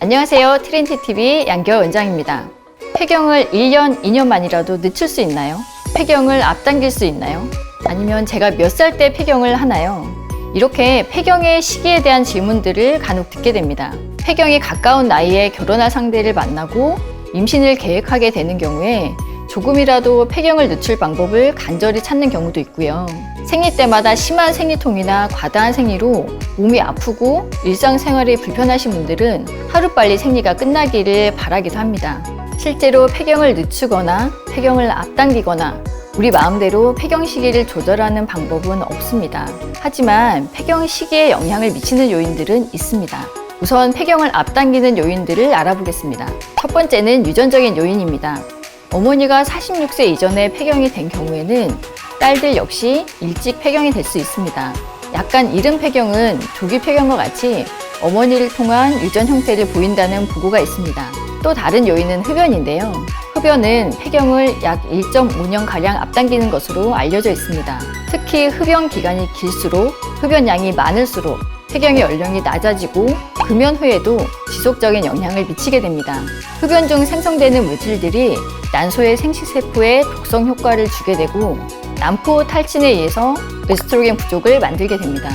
안녕하세요. 트렌티TV 양결 원장입니다. 폐경을 1년, 2년만이라도 늦출 수 있나요? 폐경을 앞당길 수 있나요? 아니면 제가 몇 살 때 폐경을 하나요? 이렇게 폐경의 시기에 대한 질문들을 간혹 듣게 됩니다. 폐경이 가까운 나이에 결혼할 상대를 만나고 임신을 계획하게 되는 경우에 조금이라도 폐경을 늦출 방법을 간절히 찾는 경우도 있고요. 생리 때마다 심한 생리통이나 과다한 생리로 몸이 아프고 일상생활이 불편하신 분들은 하루빨리 생리가 끝나기를 바라기도 합니다. 실제로 폐경을 늦추거나 폐경을 앞당기거나 우리 마음대로 폐경 시기를 조절하는 방법은 없습니다. 하지만 폐경 시기에 영향을 미치는 요인들은 있습니다. 우선 폐경을 앞당기는 요인들을 알아보겠습니다. 첫 번째는 유전적인 요인입니다. 어머니가 46세 이전에 폐경이 된 경우에는 딸들 역시 일찍 폐경이 될 수 있습니다. 약간 이른 폐경은 조기 폐경과 같이 어머니를 통한 유전 형태를 보인다는 보고가 있습니다. 또 다른 요인은 흡연인데요. 흡연은 폐경을 약 1.5년가량 앞당기는 것으로 알려져 있습니다. 특히 흡연 기간이 길수록 흡연량이 많을수록 폐경의 연령이 낮아지고 금연 후에도 지속적인 영향을 미치게 됩니다. 흡연 중 생성되는 물질들이 난소의 생식세포에 독성 효과를 주게 되고 난포 탈진에 의해서 에스트로겐 부족을 만들게 됩니다.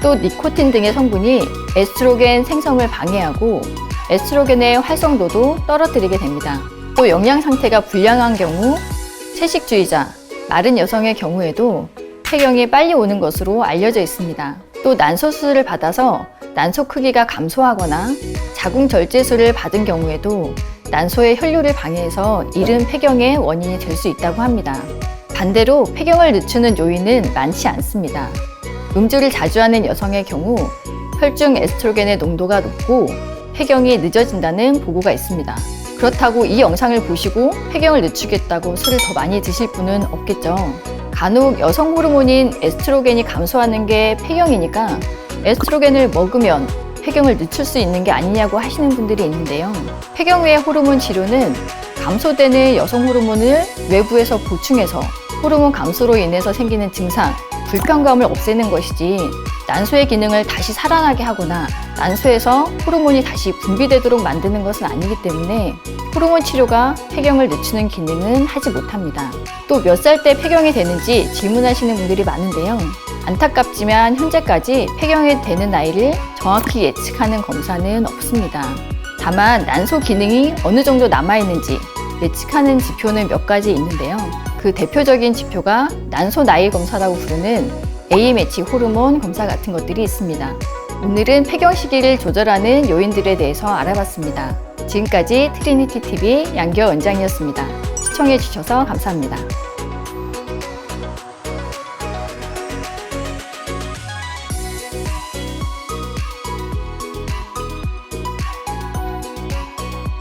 또 니코틴 등의 성분이 에스트로겐 생성을 방해하고 에스트로겐의 활성도도 떨어뜨리게 됩니다. 또 영양 상태가 불량한 경우 채식주의자, 마른 여성의 경우에도 폐경이 빨리 오는 것으로 알려져 있습니다. 또 난소 수술을 받아서 난소 크기가 감소하거나 자궁 절제술을 받은 경우에도 난소의 혈류를 방해해서 이른 폐경의 원인이 될 수 있다고 합니다. 반대로 폐경을 늦추는 요인은 많지 않습니다. 음주를 자주 하는 여성의 경우 혈중 에스트로겐의 농도가 높고 폐경이 늦어진다는 보고가 있습니다. 그렇다고 이 영상을 보시고 폐경을 늦추겠다고 술을 더 많이 드실 분은 없겠죠. 간혹 여성 호르몬인 에스트로겐이 감소하는 게 폐경이니까 에스트로겐을 먹으면 폐경을 늦출 수 있는 게 아니냐고 하시는 분들이 있는데요. 폐경 후의 호르몬 치료는 감소되는 여성 호르몬을 외부에서 보충해서 호르몬 감소로 인해서 생기는 증상, 불편감을 없애는 것이지 난소의 기능을 다시 살아나게 하거나 난소에서 호르몬이 다시 분비되도록 만드는 것은 아니기 때문에 호르몬 치료가 폐경을 늦추는 기능은 하지 못합니다. 또 몇 살 때 폐경이 되는지 질문하시는 분들이 많은데요. 안타깝지만 현재까지 폐경이 되는 나이를 정확히 예측하는 검사는 없습니다. 다만 난소 기능이 어느 정도 남아있는지 예측하는 지표는 몇 가지 있는데요. 그 대표적인 지표가 난소 나이 검사라고 부르는 AMH 호르몬 검사 같은 것들이 있습니다. 오늘은 폐경 시기를 조절하는 요인들에 대해서 알아봤습니다. 지금까지 트리니티 TV 양교 원장이었습니다. 시청해 주셔서 감사합니다.